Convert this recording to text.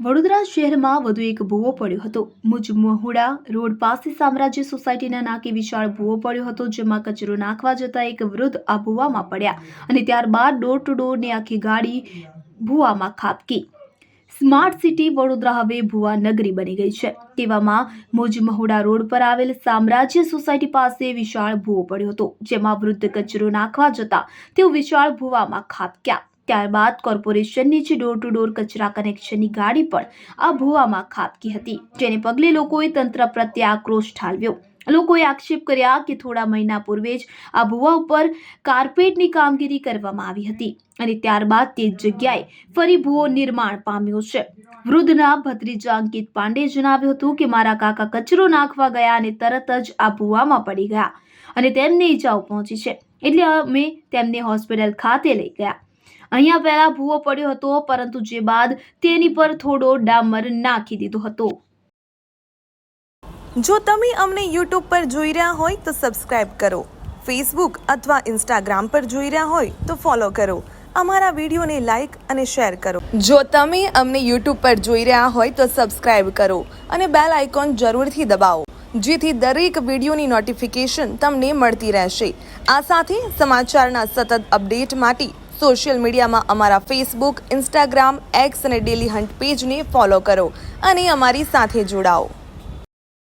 વડોદરા શહેરમાં વધુ એક ભૂવો પડ્યો હતો. મુજ મહુડા રોડ પાસે સામ્રાજ્ય સોસાયટીના નાકે વિશાળ ભૂવો પડ્યો હતો, જેમાં કચરો નાખવા જતા એક વૃદ્ધ આ ભૂવામાં પડ્યા અને ત્યારબાદ ડોર ટુ ડોરની આખી ગાડી ભૂવામાં ખાબકી. સ્માર્ટ સિટી વડોદરા હવે ભુવા નગરી બની ગઈ છે. તેવામાં મુજ મહુડા રોડ પર આવેલ સામ્રાજ્ય સોસાયટી પાસે વિશાળ ભૂવો પડ્યો હતો, જેમાં વૃદ્ધ કચરો નાખવા જતા તેઓ વિશાળ ભૂવામાં ખાબક્યા. ત્યારબાદ કોર્પોરેશનની જે ડોર ટુ ડોર કચરા કનેક્શનની ગાડી પણ આ ભૂવામાં ખાબકી હતી. જેને પગલે લોકોએ તંત્ર પ્રત્યે આક્રોશ ઠાલવ્યો. લોકોએ આક્ષેપ કર્યા કે થોડા મહિના પૂર્વે જ આ ભૂવા ઉપર કાર્પેટની કામગીરી કરવામાં આવી હતી અને ત્યારબાદ તે જ જગ્યાએ ફરી ભૂવો નિર્માણ પામ્યો છે. વૃદ્ધના ભત્રીજા અંકિત પાંડે જણાવ્યું હતું કે, મારા કાકા કચરો નાખવા ગયા અને તરત જ આ ભૂવામાં પડી ગયા અને તેમને ઈજાઓ પહોંચી છે. એટલે અમે તેમને હોસ્પિટલ ખાતે લઈ ગયા. અહીંયા પહેલા ભૂવો પડ્યો હતો, પરંતુ જે બાદ તેની પર થોડો ડામર નાખી દીધો હતો. જો તમે અમને યુટ્યુબ પર જોઈ રહ્યા હોય તો સબસ્ક્રાઇબ કરો. ફેસબુક અથવા ઇન્સ્ટાગ્રામ પર જોઈ રહ્યા હોય તો ફોલો કરો. અમારા વિડીયોને લાઈક અને શેર કરો. જો તમે અમને યુટ્યુબ પર જોઈ રહ્યા હોય તો સબસ્ક્રાઇબ કરો અને બેલ આઇકોન જરૂરથી દબાવો, જેથી દરેક વિડીયોની નોટિફિકેશન તમને મળતી રહેશે. આ સાથે સમાચારના સતત અપડેટ માટે સોશિયલ મીડિયામાં અમારા ફેસબુક, ઇન્સ્ટાગ્રામ એક્સ અને ડેલી હન્ટ પેજને ફોલો કરો અને અમારી સાથે જોડાઓ.